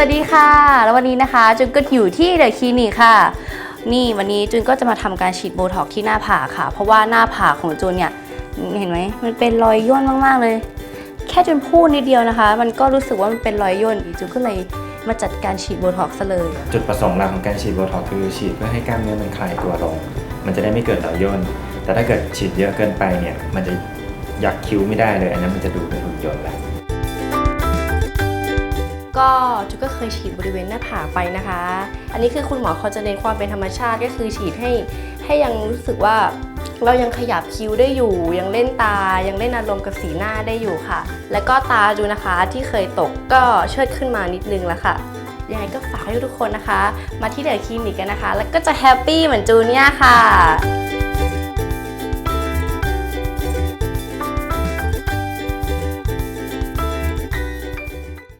สวัสดีค่ะ แล้ววันนี้นะคะจุนก็อยู่ที่เดอะคลินิกค่ะ นี่วันนี้จุนก็จะมาทำการฉีดโบท็อกที่หน้าผากค่ะ เพราะว่าหน้าผากของจุนเนี่ยเห็นไหมมันเป็นรอยย่นมากๆเลย แค่จุนพูดนิดเดียวนะคะ มันก็รู้สึกว่ามันเป็นรอยย่นจุนก็เลยมาจัดการฉีดโบท็อกซะเลย จุดประสงค์หลักของการฉีดโบท็อกคือฉีดเพื่อให้กล้ามเนื้อมันคลายตัวลง มันจะได้ไม่เกิดรอยย่น แต่ถ้าเกิดฉีดเยอะเกินไปเนี่ยมันจะยักคิ้วไม่ได้เลยอันนั้นมันจะดูเป็นหุ่นยนต์แล้ว ก็จุกก็เคยฉีดบริเวณหน้าผากไปนะคะ อันนี้คือคุณหมอเขาจะเน้นความเป็นธรรมชาติก็คือฉีดให้ให้ยังรู้สึกว่าเรายังขยับคิ้วได้อยู่ ยังเล่นตา ยังเล่นอารมณ์กับสีหน้าได้อยู่ค่ะ แล้วก็ตาดูนะคะที่เคยตกก็เชิดขึ้นมานิดนึงแล้วค่ะยังไงก็ฝากให้ทุกคนนะคะ มาที่เดอะคลินิกกันนะคะ แล้วก็จะแฮปปี้เหมือนจูเนี่ยค่ะ